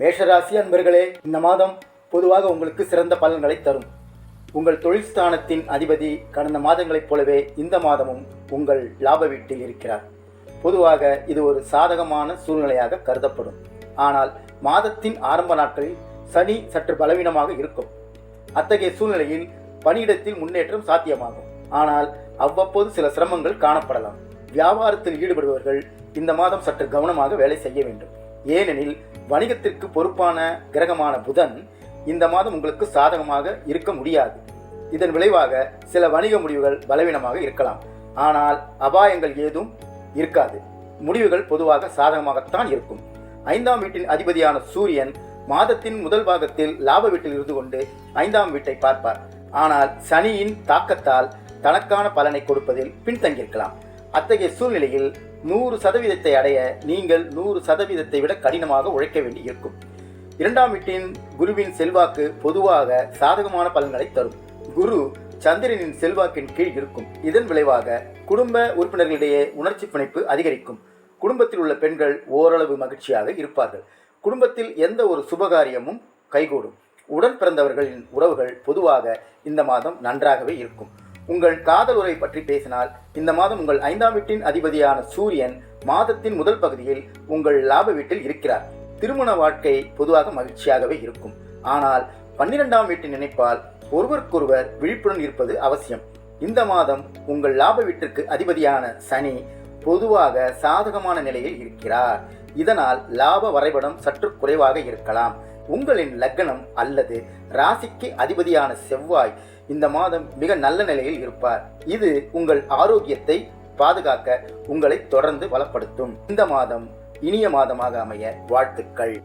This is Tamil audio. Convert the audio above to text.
மேஷராசி அன்பர்களே இந்த மாதம் பொதுவாக உங்களுக்கு சிறந்த பலன்களை தரும். உங்கள் தொழில் ஸ்தானத்தின் அதிபதி கடந்த மாதங்களைப் போலவே இந்த மாதமும் உங்கள் லாப வீட்டில் இருக்கிறார். பொதுவாக இது ஒரு சாதகமான சூழ்நிலையாக கருதப்படும். ஆனால் மாதத்தின் ஆரம்ப நாட்களில் சனி சற்று பலவீனமாக இருக்கும். அத்தகைய சூழ்நிலையில் பணியிடத்தில் முன்னேற்றம் சாத்தியமாகும். ஆனால் அவ்வப்போது சில சிரமங்கள் காணப்படலாம். வியாபாரத்தில் ஈடுபடுபவர்கள் இந்த மாதம் சற்று கவனமாக வேலை செய்ய வேண்டும். ஏனெனில் வணிகத்திற்கு பொறுப்பான கிரகமான புதன் இந்த மாதம் உங்களுக்கு சாதகமாக இருக்க முடியாது. இதன் விளைவாக சில வணிக முடிவுகள் பலவீனமாக இருக்கலாம். ஆனால் அபாயங்கள் ஏதும் இருக்காது. முடிவுகள் பொதுவாக சாதகமாகத்தான் இருக்கும். ஐந்தாம் வீட்டின் அதிபதியான சூரியன் மாதத்தின் முதல் பாகத்தில் லாப வீட்டில் இருந்து கொண்டு ஐந்தாம் வீட்டை பார்ப்பார். ஆனால் சனியின் தாக்கத்தால் தனக்கான பலனை கொடுப்பதில் பின்தங்கியிருக்கலாம். அத்தகைய சூழ்நிலையில் நூறு சதவீதத்தை அடைய நீங்கள் நூறு சதவீதத்தை விட கடினமாக உழைக்க வேண்டியிருக்கும் இரண்டாம் வீட்டின் குருவின் செல்வாக்கு பொதுவாக சாதகமான பலன்களை தரும். குரு சந்திரனின் செல்வாக்கின் கீழ் இருக்கும். இதன் விளைவாக குடும்ப உறுப்பினர்களிடையே உணர்ச்சி பிணைப்பு அதிகரிக்கும். குடும்பத்தில் உள்ள பெண்கள் ஓரளவு மகிழ்ச்சியாக இருப்பார்கள். குடும்பத்தில் எந்த ஒரு சுபகாரியமும் கைகூடும். உடன் பிறந்தவர்களின் உறவுகள் பொதுவாக இந்த மாதம் நன்றாகவே இருக்கும். உங்கள் காதல் உரை பற்றி பேசினால் இந்த மாதம் உங்கள் ஐந்தாம் வீட்டின் அதிபதியான சூரியன் மாதத்தின் முதல் பகுதியில் உங்கள் லாப வீட்டில் இருக்கிறார். திருமண வாழ்க்கை பொதுவாக மகிழ்ச்சியாகவே இருக்கும். ஆனால் பன்னிரெண்டாம் வீட்டின் நினைப்பால் ஒருவருக்கொருவர் விழிப்புடன் இருப்பது அவசியம். இந்த மாதம் உங்கள் லாப வீட்டிற்கு அதிபதியான சனி பொதுவாக சாதகமான நிலையில் இருக்கிறார். இதனால் லாப வரைபடம் சற்று குறைவாக இருக்கலாம். உங்களின் லக்னம் அல்லது ராசிக்கு அதிபதியான செவ்வாய் இந்த மாதம் மிக நல்ல நிலையில் இருப்பார். இது உங்கள் ஆரோக்கியத்தை பாதுகாக்க உங்களை தொடர்ந்து பலப்படுத்தும் இந்த மாதம் இனிய மாதமாக அமைய வாழ்த்துக்கள்.